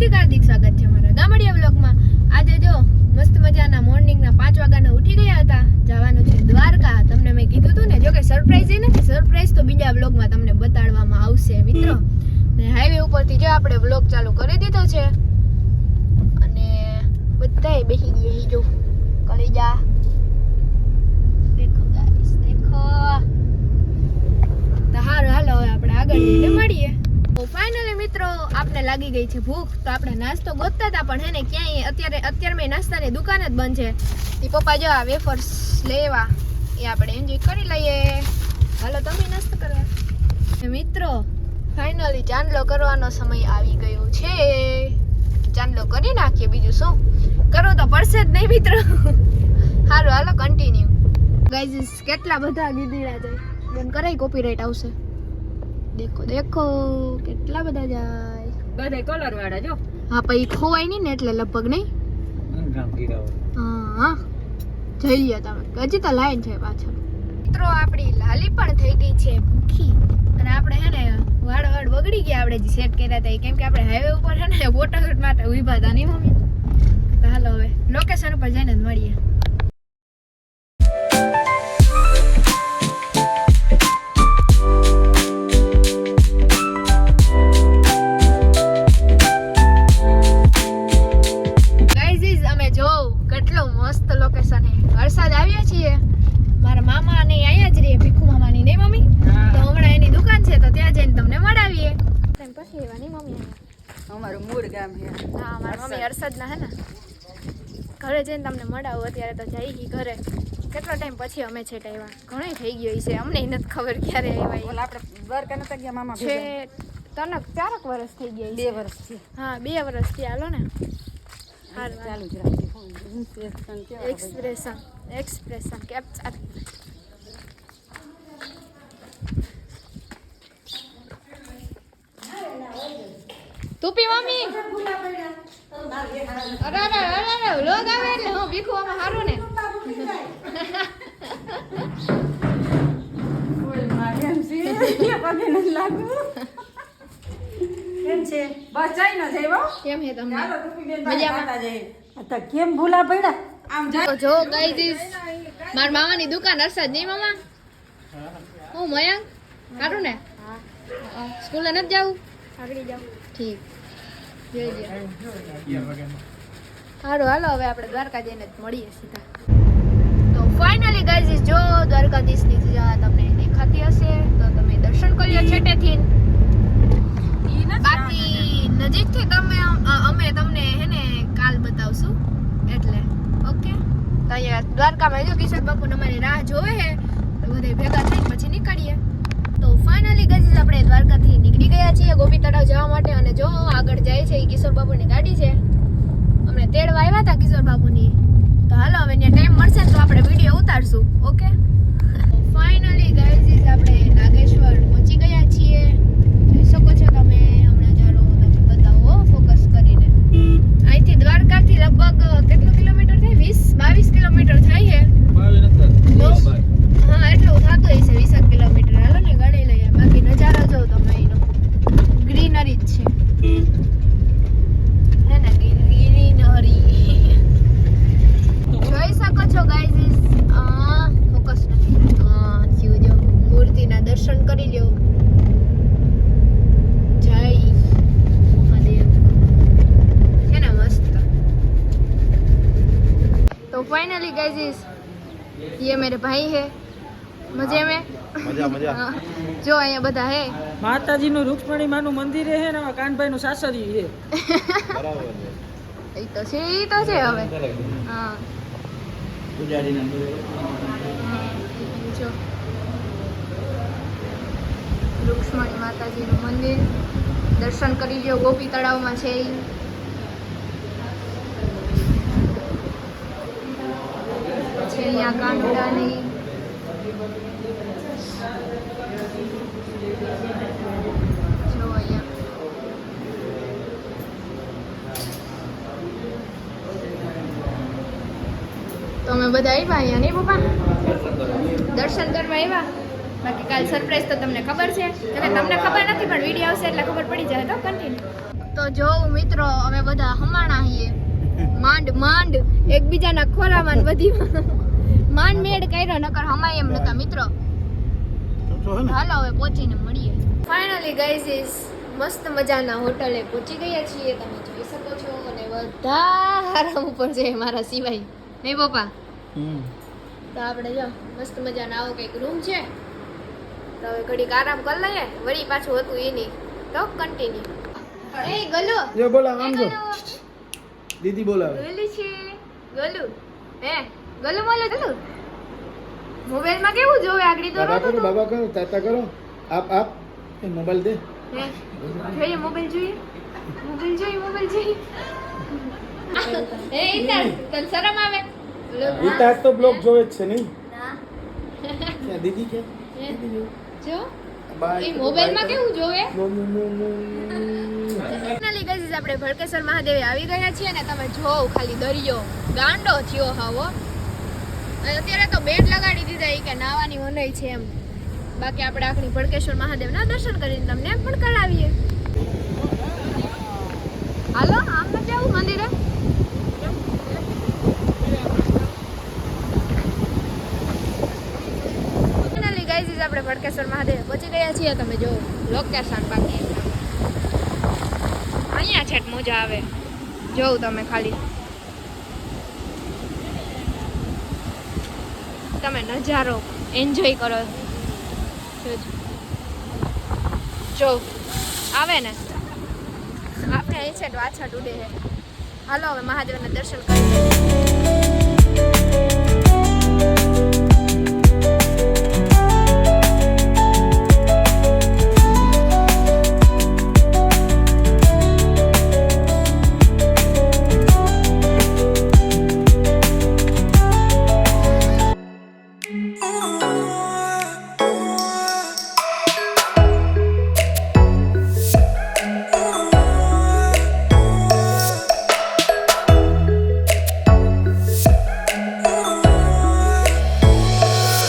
હાર્દિક હાર્દિક સ્વાગત છે મારા ગામડિયા બ્લોગમાં આજે જો મસ્ત મજાના મોર્નિંગના પાંચ વાગ્યાના ઉઠી ગયા હતા. જવાનું છે દ્વારકા. તમને મેં કીધું હતું ને, જો કે સરપ્રાઈઝ એ નથી સરપ્રાઈઝ તો બીજા બ્લોગમાં તમને બતાડવામાં આવશે મિત્રો. ને હાઈવે ઉપરથી જો આપણે બ્લોગ ચાલુ કરી દીધો છે, અને બધાય બેસી ગયા જો, કલેજા દેખો ગાઈસ દેખો તો હારું હાલો હવે આપણે આગળ જઈને મળીએ તો ફાઇનલી મિત્રો આપણે લાગી ગઈ છે ભૂખ, તો આપણે નાસ્તો ગોતતા હતા, પણ હે ને, ક્યાંય અત્યારે અત્યારે મેં નાસ્તાની દુકાન જ બંધ છે. એ પપ્પા જો આ વેફર્સ લેવા, એ આપણે એન્જોય કરી લઈએ. હાલો, તમે નાસ્તો કરવા. મિત્રો ફાઇનલી ચાંદલો કરવાનો સમય આવી ગયો છે. ચાંદલો કરી નાખીએ બીજું શું? કરવું તો પડશે જ નહીં, મિત્રો. હારું હાલો કન્ટિન્યુ ગાઈઝ કેટલા બધા ગીદીડા છે બેન કરાય કોપીરાઇટ આવશે. દેખો દેખો, કેટલા બધા જાય. બધા કલર વાળા જો. હા પછી ખોવાય નહીં ને એટલે લગભગ નહીં? હા હા. જઈએ તમે. હજી તો લાઈન છે પાછળ. મિત્રો આપણી લાલી પણ થઈ ગઈ છે ભૂખી. અને આપણે હે ને વાળ વાળ બગડી ગયા આપણે જે સેટ કર્યા હતા કેમ કે આપણે હાઈવે ઉપર હે ને વોટર માટે ઊભા હતા નહીં મમ્મી? તો હાલો હવે લોકેશન ઉપર જઈને જ મળીએ. મારા મમ્મી હર્ષદના હે ને? ઘરે જઈને તમને મળાવું અત્યારે તો જઈ ગઈ ઘરે. કેટલો ટાઈમ પછી અમે છે આવ્યા ઘણો થઈ ગયો છે અમને નથી ખબર ક્યારે આવ્યા આપણે દ્વારકા નતા ગયા મામા છે. તનક ચારક વર્ષ થઈ ગયા બે વર્ષથી હા બે વર્ષથી હાલો ને. હાલ ચાલુ જ રાખજે. એક્સપ્રેશન એક્સપ્રેશન કેપ્ચર તુપી મમ્મી. અરે અરે અરે. કેમ ભૂલા પડ્યા આમ જાય દઈશ જો મારા મામાની દુકાન હર્ષદ નહીં મામા હું મયંક સારું ને સ્કૂલે નથી જાવ ઠીક સારું હાલો, હવે આપણે દ્વારકા જઈને મળીએ સીધા. તો ફાઇનલી ગાઈઝ જો દ્વારકાધીશની જગ્યા તમને દેખાતી હશે, તો તમે દર્શન કરી લો છેટેથી બાકી નજીકથી તમે અમે તમને હે ને કાલ બતાવશું. એટલે ઓકે તો અહીંયા દ્વારકામાં જો કિશોર બાપુ અમારી રાહ જોવે છે. તો બધા ભેગા થઈને પછી નીકળીએ તો ફાઇનલી ગજીસ આપણે દ્વારકાથી નીકળી ગયા છીએ ગોપી તળાવ જવા માટે અને જો આગળ જાય છે એ કિશોર બાપુની ગાડી છે. અમને તેડવા આવ્યા હતા કિશોર બાપુની તો હાલો, હવે ત્યાં ટાઈમ મળશે તો આપણે વીડિયો ઉતારશું ઓકે ફાઇનલી ગાઈઝ ये मेरे भाई है मजे में મજા મજા हाँ, જો અહીંયા બધા હે માતાજીનું રૂક્ષ્મણી માનું મંદિર છે ને આમાં કાનભાઈનું સાસરિયું છે બરાબર છે એ તો છે એ તો છે હવે હા પૂજારીના હા, જો રૂક્ષ્મણી માતાજીનું મંદિર દર્શન કરી લ્યો ગોપી તળાવમાં છે ઈ. અહીંયા કાંડાની જો અહીંયા. તો બધા આવ્યા અહીંયા નહીં પપ્પા? દર્શન કરવા આવ્યા? બાકી કાલ સરપ્રાઈઝ તો તમને ખબર છે. એટલે તમને ખબર નથી, પણ વીડિયો આવશે એટલે ખબર પડી જાય. તો કન્ટિન્યુ તો જો મિત્રો, અમે બધા હમાણા છીએ માંડ માંડ. એકબીજાના ખોરામાં ને બધી માંડ કર્યો નકર હમાય એમ નતા મિત્રો. હાલો હવે પહોંચીને મળીએ. ફાઇનલી ગાઈઝ ઇઝ મસ્ત મજાના હોટલે પહોંચી ગયા છીએ. તમે જોઈ શકો છો અને બધા આરામ ઉપર છે મારા સિવાય. નહીં પપ્પા? તો આપણે જો મસ્ત મજાના આવો કંઈક રૂમ છે. તો હવે ઘડીક આરામ કરી લઈએ. વળી પાછું હતું એની તો કન્ટિન્યુ એ ગલુ. જો બોલા આમ જો. દીદી બોલાવે. ગલુ છે. ગલુ. હે? ગલુ બોલો ગલુ મોબાઈલમાં કેવું જોવે આગળ તો રોતો તો. બાબા કરો તાતા કરો. આપ આપ. એ મોબાઈલ દે. જોઈએ મોબાઈલ જોઈએ. મોબાઈલ જોઈએ મોબાઈલ જોઈએ. એ ઇતાર તને શરમ આવે? વિતાસ તો બ્લોગ જોવે છે નહીં. ના. દીદી કે જો? એ મોબાઈલમાં કેવું જોવે? ફાઇનલી ગાઈઝ આપણે ભડકેશ્વર મહાદેવે આવી ગયા છીએ ને તમે જોવો ખાલી દરિયો ગાંડો થયો હવો. અત્યારે તો બેડ લગાડી દીધા એ કે નાવાની મનાઈ છે એમ. બાકી આપણે આખરી ભડકેશ્વર મહાદેવના દર્શન કરીને તમને પણ કરાવીએ. હાલો, આમ ન જવું મંદિરે? આપણે ભડકેશ્વર મહાદેવ પહોંચી ગયા છીએ. તમે જો લોકેશન બાકી. અહીંયા છેટ મોજા આવે. જોઉં તમે ખાલી. તમે નજારો એન્જોય કરો. જો, આવે ને? આપણે અહીં છે વાછટ ઉડે છે હાલો, હવે મહાદેવના દર્શન કરી